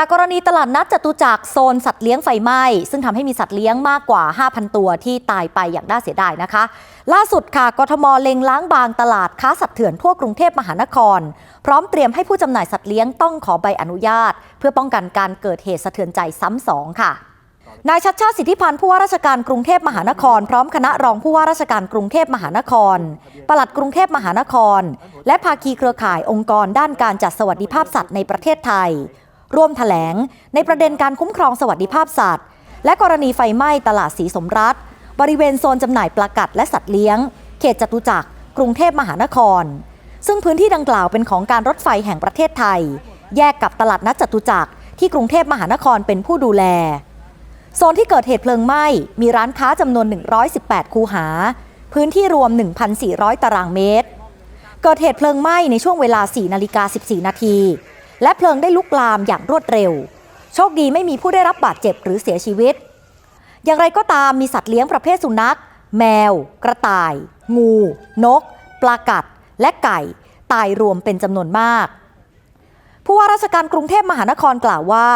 จากกรณีตลาดนัดจตุจักรโซนสัตว์เลี้ยงไฟไหม้ซึ่งทำให้มีสัตว์เลี้ยงมากกว่า 5,000 ตัวที่ตายไปอย่างน่าเสียดายนะคะ ล่าสุดค่ะกทมเล็งล้างบางตลาดค้าสัตว์เถื่อนทั่วกรุงเทพมหานคร พร้อมเตรียมให้ผู้จำหน่ายสัตว์เลี้ยงต้องขอใบอนุญาต เพื่อป้องกันการเกิดเหตุสะเทือนใจซ้ำสองค่ะนายชัดชาติสิทธิพันธ์ผู้ว่าราชการกรุงเทพมหานคร พร้อมคณะรองผู้ว่าราชการกรุงเทพมหานคร ปลัดกรุงเทพมหานคร และภาคีเครือข่ายองค์กรด้านการจัดสวัสดิภาพสัตว์ในประเทศไทย ร่วมแถลง ในประเด็นการคุ้มครองสวัสดิภาพสัตว์ และกรณีไฟไหม้ตลาดสีสมรัฐ บริเวณโซนจำหน่ายปลากัดและสัตว์เลี้ยง เขตจตุจักร กรุงเทพมหานคร ซึ่งพื้นที่ดังกล่าวเป็นของการรถไฟแห่งประเทศไทย แยกกับตลาดนัดจตุจักรที่กรุงเทพมหานครเป็นผู้ดูแล โซนที่เกิดเหตุเพลิงไหม้มีร้านค้าจำนวน 118 คูหา พื้นที่รวม 1,400 ตารางเมตร เกิดเหตุเพลิงไหม้ในช่วงเวลา 4 นาฬิกา 14 นาที และเพลิงได้ลุกลามอย่างรวดเร็ว โชคดีไม่มีผู้ได้รับบาดเจ็บหรือเสียชีวิต อย่างไรก็ตามมีสัตว์เลี้ยงประเภทสุนัข แมว กระต่าย งู นก ปลากัด และไก่ ตายรวมเป็นจำนวนมาก ผู้ว่าราชการกรุงเทพมหานครกล่าวว่า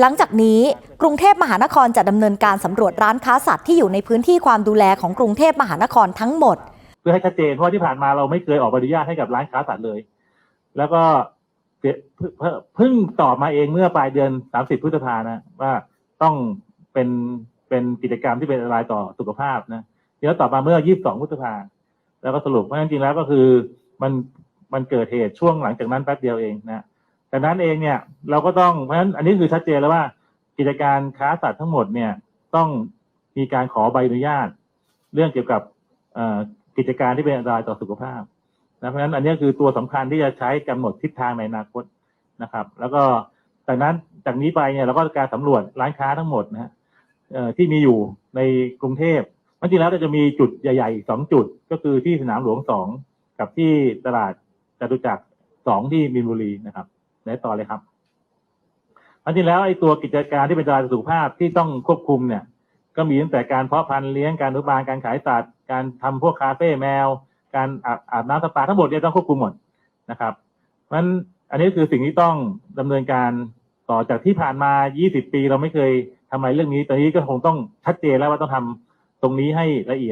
หลังจากนี้กรุงเทพมหานครจะดำเนินการสำรวจร้านค้าสัตว์ที่อยู่ในพื้นที่ความดูแลของกรุงเทพมหานครทั้งหมด เพื่อให้ชัดเจนเพราะที่ผ่านมาเราไม่เคยออกใบอนุญาตให้กับร้านค้าสัตว์เลย แล้วก็ เพิ่งเพิ่งตอบมาเองเมื่อปลายเดือน30พฤษภานะ ว่าต้องเป็นเป็นกิจกรรมที่เป็นอันตรายต่อสุขภาพนะเดี๋ยวต่อมาเมื่อ22พฤษภาแล้วก็สรุปเพราะจริงๆแล้วก็คือมันมันเกิดเหตุช่วงหลังจากนั้นแป๊บเดียวเองนะแต่นั้นเองเนี่ยเราก็ต้องเพราะฉะนั้นอันนี้คือชัดเจนแล้วว่า กิจการค้าสัตว์ทั้งหมดเนี่ยต้องมีการขอใบอนุญาต เรื่องเกี่ยวกับกิจการที่เป็นอันตรายต่อสุขภาพ นะเพราะฉะนั้นอันนี้คือตัวสำคัญที่จะใช้กำหนดทิศทางในอนาคตนะครับ แล้วก็จากนั้นจากนี้ไปเนี่ยเราก็การสำรวจร้านค้าทั้งหมดนะฮะที่มีอยู่ในกรุงเทพจริงๆแล้วเราจะมีจุดใหญ่ๆอีกสองจุดก็คือที่สนามหลวงสองกับที่ตลาดจตุจักรสองที่มีนบุรีนะครับไหนต่อเลยครับอันจริงแล้วไอ้ตัวกิจการที่เป็นตรายสุขภาพที่ต้องควบคุมเนี่ย ก็มีตั้งแต่การเพาะพันธุ์เลี้ยงการอนุบาลการขายสัตว์การทำพวกคาเฟ่แมว การอาบอาบน้ำสปาทั้งหมดเนี่ยต้องควบคุมหมดนะครับเพราะฉะนั้นอันนี้คือสิ่งที่ต้องดำเนินการต่อจากที่ผ่านมา 20 ปี เราไม่เคยทำอะไรเรื่องนี้ตอนนี้ก็คงต้องชัดเจนแล้วว่าต้องทำตรงนี้ให้ละเอียด